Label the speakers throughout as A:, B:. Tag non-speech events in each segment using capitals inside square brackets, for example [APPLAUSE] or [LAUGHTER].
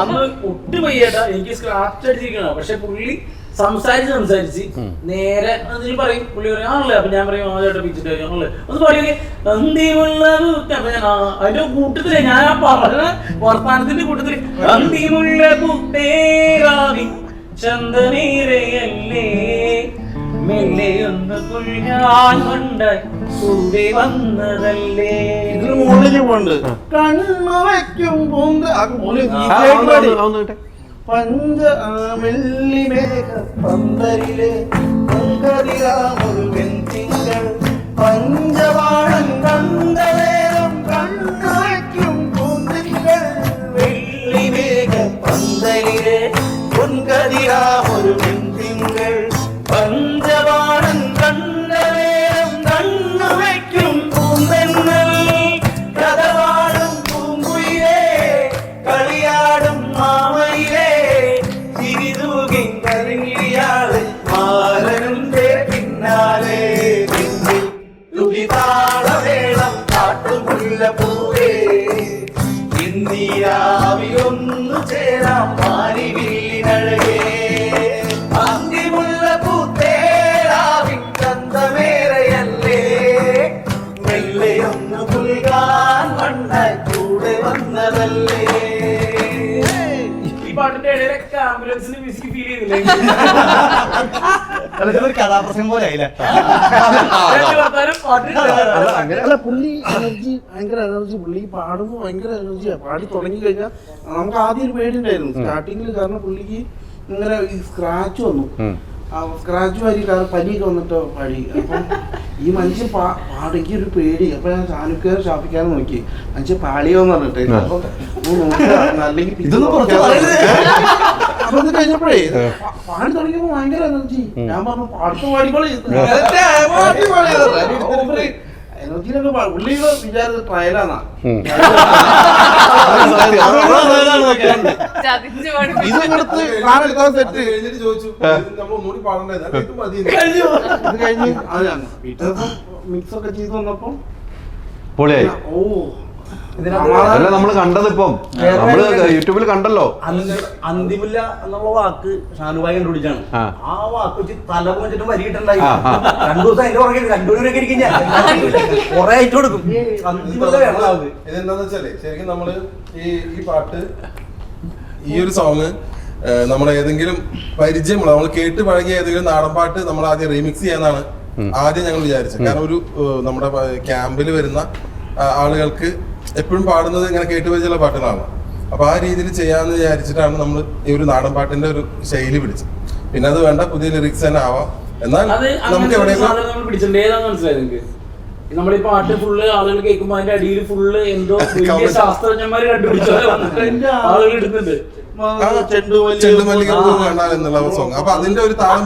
A: അന്ന് ഒട്ടും വയ്യേട്ടാ. എനിക്ക് സ്ക്രാച്ച് അടിച്ചിരിക്കണ പക്ഷെ പുള്ളി സംസാരിച്ച് സംസാരിച്ച് നേരെ അതിന് പറയും. പുള്ളി പറയും ആണല്ലേ? അപ്പൊ ഞാൻ പറയും ആ ചേട്ടാ പിച്ചിട്ട് ആണല്ലേ? ഒന്ന് പറയൊക്കെ അന്തിമുള്ള കൂട്ടം അപ്പൊ ഞാൻ അതിന്റെ കൂട്ടത്തിൽ ഞാൻ ആ പറഞ്ഞ വർത്താനത്തിന്റെ കൂട്ടത്തിൽ അന്തിമുള്ള കൂട്ടേറാവി ചന്ദനീരയല്ലേ? മെല്ലെ ഒന്ന് കൂടെ വന്നതല്ലേ?
B: ഇതിന് മുകളിലേക്ക് പോണ്ട് കണ്ണ വയ്ക്കും പൂന്ത്. പഞ്ച വെള്ളി മേഘ പന്തരിലെ പൊങ്കതിരാമൊരു വെഞ്ചിങ്കൾ കണ്ണായ്ക്കും പൂന്തിരികൾ വെള്ളി മേഘ പന്തരിലെ പൊൻകതിരാമൊരു വെഞ്ചിങ്കൾ ഇന്നീരാവിയൊന്നു ചേരാം. മാരിവില്ലഴകേ
A: ആംബുലൻസിന് ഫീൽ ചെയ്യുന്നില്ലേ
C: അല്ല, ഇതൊരു കഥാപ്രസംഗം പോലെ ആയില്ലേ?
D: അല്ല,
B: പുള്ളി എനർജി ഭയങ്കര എനർജി പുള്ളി പാടുമ്പോൾ ഭയങ്കര എനർജിയാ പാടി തുടങ്ങി കഴിഞ്ഞാൽ നമുക്ക് ആദ്യം ഒരു പേടിയുണ്ടായിരുന്നു. സ്റ്റാർട്ടിങ്ങിൽ കാരണം പുള്ളിക്ക് ഇങ്ങനെ സ്ക്രാച്ച് വന്നു. സ്ക്രാച്ച് വാരി കാരണം പനിയൊക്കെ വന്നിട്ട് പാടി. അപ്പം ഈ മനുഷ്യൻ പാ പാടിക്ക് ഒരു പേടി. അപ്പൊ ഞാൻ ചാനുക്കാരെ ശാപിക്കാൻ നോക്കി. മനുഷ്യൻ പാളിയോന്ന് പറഞ്ഞിട്ട്. അല്ലെങ്കിൽ. അപ്പൊ കഴിഞ്ഞപ്പോഴേ പാടി തുടങ്ങിയപ്പോ ഭയങ്കര എനർജി. ഞാൻ പറഞ്ഞു പാട്ട് പാടിക്കോളി. പാ- പുള്ളിയുടെ വിചാരിച്ച ട്രയലാന്നാ. ഇത് കൊടുത്ത് സാറെടുത്താൽ സെറ്റ്
E: കഴിഞ്ഞിട്ട് ചോദിച്ചു നമ്മൾ ഒന്നുകൂടി പാടണ്ടായിരുന്നു ഇത് മതി.
B: ഇത് കഴിഞ്ഞ്. മിക്സ് ഒക്കെ ചെയ്ത് വന്നപ്പോ
D: പൊളിയായി.
B: ഓ
D: അല്ല നമ്മൾ കണ്ടത് ഇപ്പം. നമ്മൾ യൂട്യൂബിൽ കണ്ടല്ലോ.
C: അന്തിമില്ല എന്നുള്ള വാക്ക് ഷാനുഭായി കണ്ടുപിടിച്ചാണ്.
D: ആ.
C: ആ വാക്ക് വെച്ച് തല പോയിട്ട് വരിയിട്ടുണ്ടായി. രണ്ടു ദിവസം അതിന്റെ പുറകെ രണ്ടുപേരൊക്കെ ഇരിക്കും ഞാൻ. കൊറേ ആയിട്ട് കൊടുക്കും. അന്തിമില്ല വേണം
E: ഇതെന്താന്ന് വെച്ചാൽ ശരിക്കും നമ്മൾ ഈ ഈ പാട്ട് ഈ ഒരു സോങ് നമ്മൾ ഏതെങ്കിലും പരിചയമുള്ള നമ്മൾ കേട്ട് പഴകിയ ഏതെങ്കിലും നാടൻ പാട്ട് നമ്മൾ ആദ്യം റീമിക്സ് ചെയ്യാന്നാണ് ആദ്യം ഞങ്ങൾ വിചാരിച്ചത്. കാരണം ഒരു നമ്മുടെ ക്യാമ്പിൽ വരുന്ന ആളുകൾക്ക് എപ്പോഴും പാടുന്നത് ഇങ്ങനെ കേട്ട് വെച്ചുള്ള പാട്ടുകളാണ്. അപ്പോൾ ആ രീതിയിൽ ചെയ്യാന്ന് വിചാരിച്ചിട്ടാണ് നമ്മൾ ഈ ഒരു നാടൻ പാട്ടിന്റെ ഒരു ശൈലി പിടിച്ചത്. പിന്നെ അത് വേണ്ട പുതിയ ലിറിക്സ് തന്നെ ആവാം. എന്നാൽ നമുക്ക് എവിടെയെങ്കിലും
A: നമ്മൾ ഈ പാട്ട് ഫുള്ള് ആളുകൾ കേൾക്കുമ്പോ അതിന്റെ അടിയിൽ ഫുള്ള് എന്തോ [LAUGHS] വലിയ ശാസ്ത്രജ്ഞന്മാര് കണ്ടുപിടിച്ചത് വന്നിട്ട് [LAUGHS] ആളുകൾ ഇടുന്നുണ്ട്.
E: പൂ എന്നുള്ള സോങ് അപ്പൊ അതിന്റെ ഒരു താളം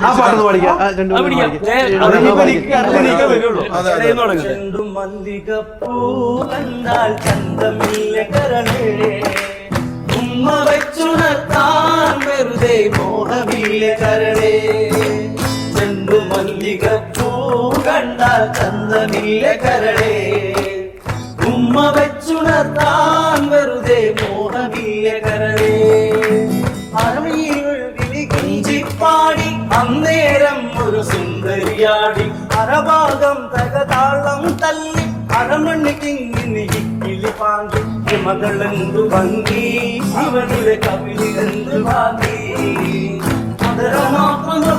B: ചന്തമില്ല കരണേ ഉമ്മ വെച്ചുണർത്താൻ വെറുതെ മോഹമില്ല കരണേ ചെണ്ടുമല്ലികപ്പൂ കണ്ടാൽ ചന്തമില്ല കരണേ ഉമ്മ വെച്ചുണർത്താൻ വെറുതെ മോഹമില്ല കരണേ അറവിയിൽ വിളി കുഞ്ചിപ്പാടി അന്നേരം ഒരു സുന്ദരിയാടി അരഭാഗം തകതാളം തല്ലി അരമണിക്കിങ്ങിന് ഇക്കിളി പാങ്കി മകളെന്തു ഭംഗി അവനിലെ കവിളിലെന്തു ഭാഗി മധുരമാത്രം